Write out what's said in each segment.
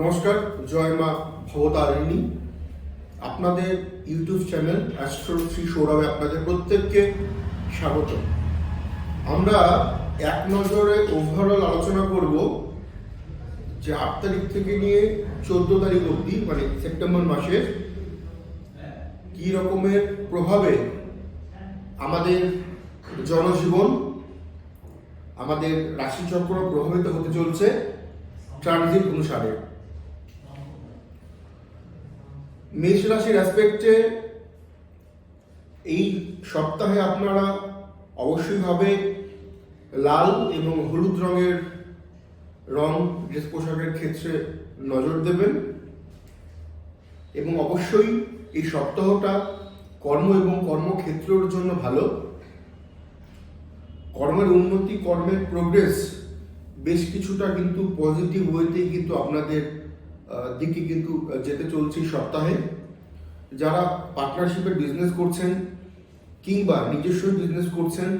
নমস্কার, জয় মা ভবতারিণী। আপনাদের ইউটিউব চ্যানেল অ্যাস্ট্রো শ্রী সৌরভে আপনাদের প্রত্যেককে স্বাগত। আমরা এক নজরে ওভারঅল আলোচনা করব যে আট তারিখ থেকে নিয়ে চোদ্দ তারিখ অবধি মানে সেপ্টেম্বর মাসের কি রকমের প্রভাবে আমাদের জনজীবন, আমাদের রাশিচক্র প্রভাবিত হতে চলছে ট্রানজিট অনুসারে। মেষ রাশির অ্যাসপেক্টে এই সপ্তাহে আপনারা অবশ্যইভাবে লাল এবং হলুদ রঙের রং ড্রেস পোশাকের ক্ষেত্রে নজর দেবেন এবং অবশ্যই এই সপ্তাহটা কর্ম এবং কর্মক্ষেত্রের জন্য ভালো। কর্মের উন্নতি, কর্মের প্রোগ্রেস বেশ কিছুটা কিন্তু পজিটিভ ওয়েতেই কিন্তু আপনাদের দিকে কিন্তু যেতে চলছে সপ্তাহে। যারা পার্টনারশিপের বিজনেস করছেন কিংবা নিজস্ব বিজনেস করছেন,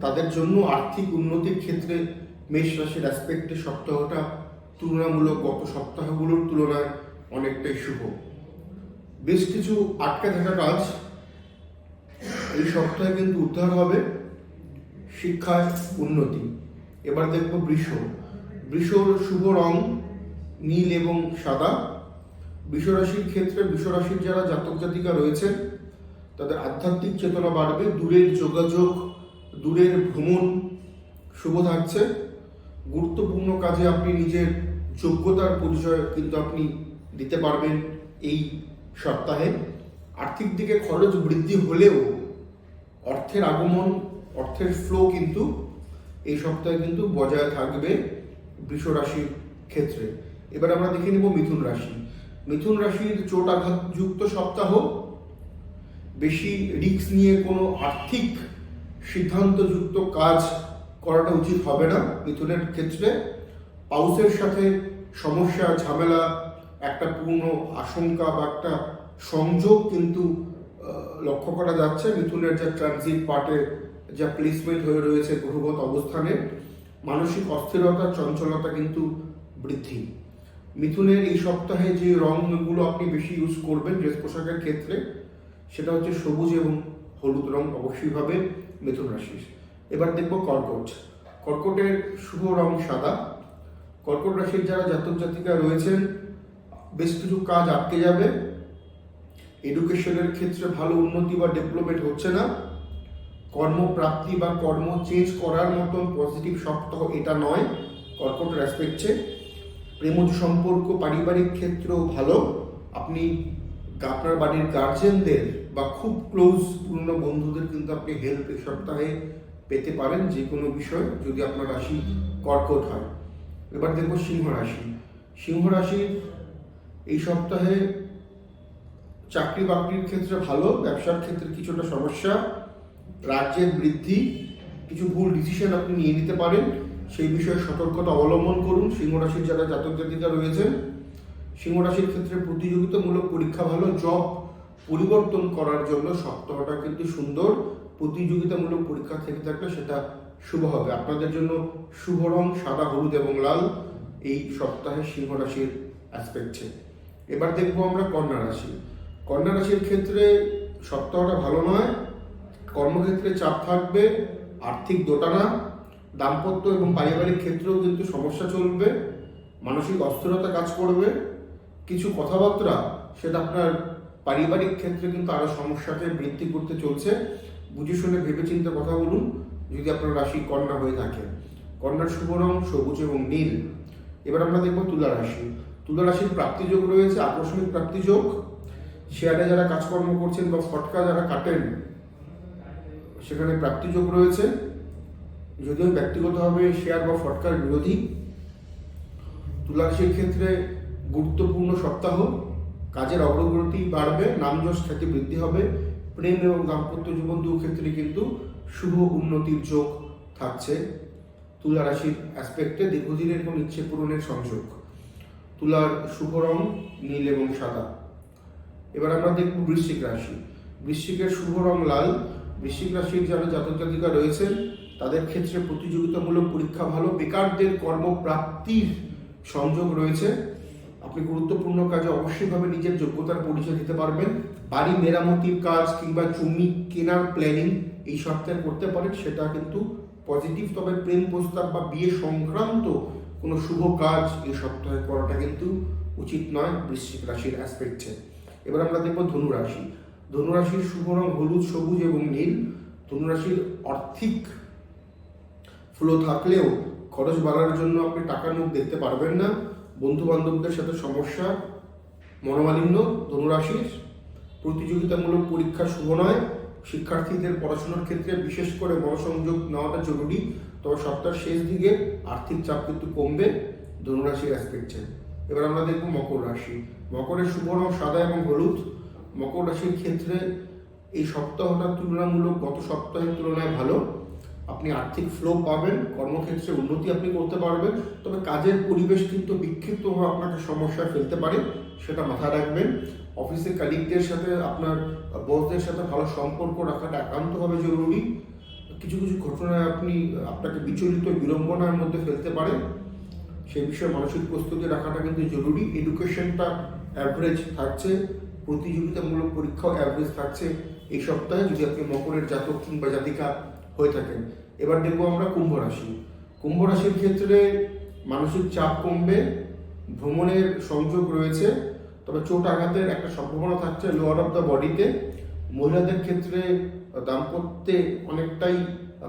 তাদের জন্য আর্থিক উন্নতির ক্ষেত্রে মেষ রাশির অ্যাসপেক্টে সপ্তাহটা তুলনামূলক গত সপ্তাহগুলোর তুলনায় অনেকটাই শুভ। বেশ কিছু আটকে থাকা কাজ। এই সপ্তাহে কিন্তু উদ্ধার হবে শিক্ষায় উন্নতি। এবার দেখব বৃষ। বৃষর শুভ রং নীল এবং সাদা। বৃষরাশির ক্ষেত্রে বৃষরাশির যারা জাতক জাতিকা রয়েছেন, তাদের আধ্যাত্মিক চেতনা বাড়বে, দূরের যোগাযোগ, দূরের ভ্রমণ শুভ থাকছে। গুরুত্বপূর্ণ কাজে আপনি নিজের যোগ্যতার পরিচয় কিন্তু আপনি দিতে পারবেন এই সপ্তাহে। আর্থিক দিকে খরচ বৃদ্ধি হলেও অর্থের আগমন, অর্থের ফ্লো কিন্তু এই সপ্তাহে কিন্তু বজায় থাকবে বৃষ রাশির ক্ষেত্রে। এবার আমরা দেখে নেব মিথুন রাশি। মিথুন রাশির চোট আঘাতযুক্ত সপ্তাহ, বেশি রিস্ক নিয়ে কোনো আর্থিক সিদ্ধান্তযুক্ত কাজ করাটা উচিত হবে না মিথুনের ক্ষেত্রে। পাউসের সাথে সমস্যা, ঝামেলা, একটা পূর্ণ আশঙ্কা বা একটা সংযোগ কিন্তু লক্ষ্য করা যাচ্ছে। মিথুনের যা ট্রানজিট পার্টে যা প্লেসমেন্ট হয়ে রয়েছে, গ্রহগত অবস্থানে, মানসিক অস্থিরতা, চঞ্চলতা কিন্তু বৃদ্ধি। মিথুনের এই সপ্তাহে যে রংগুলো আপনি বেশি ইউজ করবেন ড্রেস পোশাকের ক্ষেত্রে, সেটা হচ্ছে সবুজ এবং হলুদ রং অবশ্যইভাবে মিথুন রাশির। এবার দেখব কর্কট। কর্কটের শুভ রং সাদা। কর্কট রাশির যারা জাতক জাতিকা রয়েছেন, বেশ কিছু কাজ আটকে যাবে। এডুকেশনের ক্ষেত্রে ভালো উন্নতি বা ডেভেলপমেন্ট হচ্ছে না। কর্মপ্রাপ্তি বা কর্ম চেঞ্জ করার মতন পজিটিভ সপ্তাহ এটা নয়। কর্কট রেসপেক্টে প্রেমজ সম্পর্ক পারিবারিক ক্ষেত্রেও ভালো। আপনি আপনার বাড়ির গার্জেনদের বা খুব ক্লোজ পূর্ণ বন্ধুদের কিন্তু আপনি হেল্প এই সপ্তাহে পেতে পারেন যে কোনো বিষয় যদি আপনার রাশি কর্কট হয়। এবার দেখব সিংহ রাশি। সিংহ রাশির এই সপ্তাহে চাকরি বাকরির ক্ষেত্রে ভালো, ব্যবসার ক্ষেত্রে কিছুটা সমস্যা, রাজ্যের বৃদ্ধি, কিছু ভুল ডিসিশন আপনি নিয়ে নিতে পারেন। সেই বিষয়ে সতর্কতা অবলম্বন করুন। সিংহ রাশির যারা জাতক জাতিকা রয়েছেন, সিংহ রাশির ক্ষেত্রে প্রতিযোগিতামূলক পরীক্ষা ভালো জব পরিবর্তন করার জন্য সপ্তাহটা কিন্তু সুন্দর। প্রতিযোগিতামূলক পরীক্ষা থেকে থাকলে সেটা শুভ হবে। আপনাদের জন্য শুভ রং সাদা, হলুদ এবং লাল এই সপ্তাহে সিংহ রাশির অ্যাসপেক্টে এবার দেখব আমরা কন্যা রাশি। কন্যা রাশির ক্ষেত্রে সপ্তাহটা ভালো নয়। কর্মক্ষেত্রে চাপ থাকবে, আর্থিক দোটানা দাম্পত্য এবং পারিবারিক ক্ষেত্রেও কিন্তু সমস্যা চলবে, মানসিক অস্থিরতা কাজ করবে, কিছু কথাবার্তা সেটা আপনার পারিবারিক ক্ষেত্রে কিন্তু আরও সমস্যাকে বৃদ্ধি করতে চলছে। বুঝে শুনে ভেবেচিন্তে কথা বলুন, যদি আপনার রাশি কন্যা হয়ে থাকে। কন্যার শুভ রং সবুজ এবং নীল। এবার আমরা দেখব তুলা রাশি। তুলা রাশির প্রাপ্তিযোগ রয়েছে, আকস্মিক প্রাপ্তিযোগ। শেয়ারে যারা কাজকর্ম করছেন বা ফটকা যারা কাটেন, সেখানে প্রাপ্তিযোগ রয়েছে। যদিও ব্যক্তিগতভাবে শেয়ার বা ফটকার বিরোধী তুলা রাশির ক্ষেত্রে গুরুত্বপূর্ণ সপ্তাহ, কাজের অগ্রগতি বাড়বে, নামযশ খ্যাতি বৃদ্ধি হবে, প্রেম এবং দাম্পত্য জীবন দু ক্ষেত্রে কিন্তু শুভ উন্নতির যোগ থাকছে। তুলা রাশির অ্যাসপেক্টে দীর্ঘদিনের এবং ইচ্ছে পূরণের সংযোগ। তুলার শুভ রং নীল এবং সাদা। এবার আমরা দেখব বৃশ্চিক রাশি। বৃশ্চিকের শুভ রং লাল। বৃশ্চিক রাশির যারা জাতক জাতিকা রয়েছেন তাদের ক্ষেত্রে প্রতিযোগিতামূলক পরীক্ষা ভালো, বেকারদের কর্মপ্রাপ্তির সংযোগ রয়েছে। আপনি গুরুত্বপূর্ণ কাজে অবশ্যইভাবে নিজের যোগ্যতার পরিচয় দিতে পারবেন। বাড়ি মেরামতির কাজ কিংবা জমি কেনার প্ল্যানিং এই সপ্তাহে করতে পারেন, সেটা কিন্তু পজিটিভ তবে প্রেম প্রস্তাব বা বিয়ে সংক্রান্ত কোনো শুভ কাজ এই সপ্তাহে করাটা কিন্তু উচিত নয় বৃশ্চিক রাশির অ্যাসপেক্টে এবার আমরা দেখব ধনুরাশি। ধনুরাশির শুভ রং হলুদ, সবুজ এবং নীল। ধনুরাশির আর্থিক ফ্লো থাকলেও খরচ বাড়ার জন্য আপনি টাকার মুখ দেখতে পারবেন না। বন্ধু বান্ধবদের সাথে সমস্যা, মনোমালিন্য, ধনুরাশির প্রতিযোগিতামূলক পরীক্ষা শুভ নয় শিক্ষার্থীদের পড়াশোনার ক্ষেত্রে বিশেষ করে মনোসংযোগ নেওয়াটা জরুরি। তবে সপ্তাহের শেষ দিকে আর্থিক চাপ কিন্তু কমবে, ধনুরাশির অ্যাসপেক্টে এবার আমরা দেখব মকর রাশি। মকরের শুভ রং সাদা এবং হলুদ। মকর রাশির ক্ষেত্রে এই সপ্তাহটা তুলনামূলক গত সপ্তাহের তুলনায় ভালো। আপনি আর্থিক ফ্লো পাবেন, কর্মক্ষেত্রে উন্নতি আপনি করতে পারবেন, তবে কাজের পরিবেশ কিন্তু বিক্ষিপ্ত হয়ে আপনাকে সমস্যায় ফেলতে পারে, সেটা মাথায় রাখবেন। অফিসের কালিগদের সাথে আপনার বসদের সাথে ভালো সম্পর্ক রাখাটা একান্তভাবে জরুরি। কিছু কিছু ঘটনায় আপনি আপনাকে বিচলিত বিড়ম্বনার মধ্যে ফেলতে পারে। সেই বিষয়ে মানসিক প্রস্তুতি রাখাটা কিন্তু জরুরি। এডুকেশনটা অ্যাভারেজ থাকছে, প্রতিযোগিতামূলক পরীক্ষাও অ্যাভারেজ থাকছে। এই সপ্তাহে যদি আপনি মকরের জাতক কিংবা জাতিকা হয়ে থাকেন এবার দেখব আমরা কুম্ভ রাশি। কুম্ভ রাশির ক্ষেত্রে মানসিক চাপ কমবে, ভ্রমণের সংযোগ রয়েছে, তবে চোট আঘাতের একটা সম্ভাবনা থাকছে লোয়ার অফ দ্য বডিতে মহিলাদের ক্ষেত্রে দাম্পত্যে অনেকটাই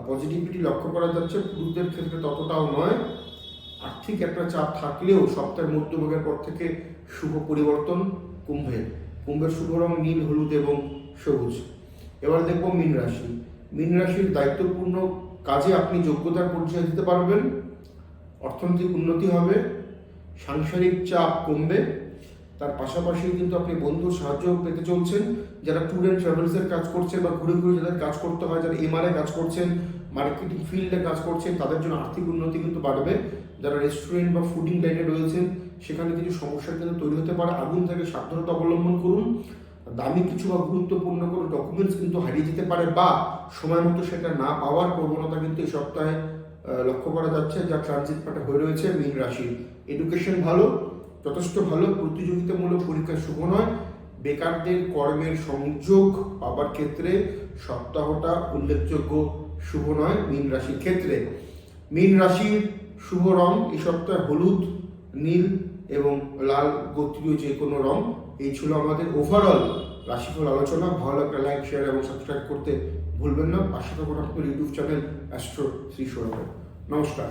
পজিটিভিটি লক্ষ্য করা যাচ্ছে, পুরুষদের ক্ষেত্রে ততটাও নয়। আর্থিক একটা চাপ থাকলেও সপ্তাহের মধ্যভাগের পর থেকে শুভ পরিবর্তন কুম্ভের। কুম্ভের শুভ রং নীল, হলুদ এবং সবুজ। এবার দেখব মীন রাশি। মীন রাশির দায়িত্বপূর্ণ কাজে আপনি যোগ্যতার পরিচয় দিতে পারবেন, অর্থনৈতিক উন্নতি হবে, সাংসারিক চাপ কমবে, তার পাশাপাশি কিন্তু আপনি বন্ধুর সাহায্য পেতে চলছেন, যারা ট্যুর অ্যান্ড ট্রাভেলসের কাজ করছেন বা ঘুরে ঘুরে যাদের কাজ করতে হয়, যারা এমআরএ কাজ করছেন মার্কেটিং ফিল্ডে কাজ করছেন, তাদের জন্য আর্থিক উন্নতি কিন্তু বাড়বে। যারা রেস্টুরেন্ট বা ফুডিং লাইনে রয়েছেন, সেখানে কিছু সমস্যা কিন্তু তৈরি হতে পারে। আগুন থেকে সাবধানতা অবলম্বন করুন। দামি কিছু বা গুরুত্বপূর্ণ কোনো ডকুমেন্টস কিন্তু হারিয়ে যেতে পারে বা সময় মতো সেটা না পাওয়ার প্রবণতা কিন্তু এই সপ্তাহে লক্ষ্য করা যাচ্ছে যা ট্রানজিট পাটে হয়ে রয়েছে মীন রাশি এডুকেশন ভালো, যথেষ্ট ভালো, প্রতিযোগিতামূলক পরীক্ষা শুভ নয়। বেকারদের কর্মের সংযোগ পাবার ক্ষেত্রে সপ্তাহটা উল্লেখযোগ্য শুভ নয় মীন রাশির ক্ষেত্রে। মীন রাশির শুভ রং এই সপ্তাহে হলুদ, নীল এবং লাল গোত্রীয় যে কোনো রং, এই ছিল আমাদের ওভারঅল রাশিফল আলোচনা। ভালো লাগলে লাইক শেয়ার এবং সাবস্ক্রাইব করতে ভুলবেন না। পাশে থাকুন আপনার YouTube channel astro Shri Sourav নমস্কার।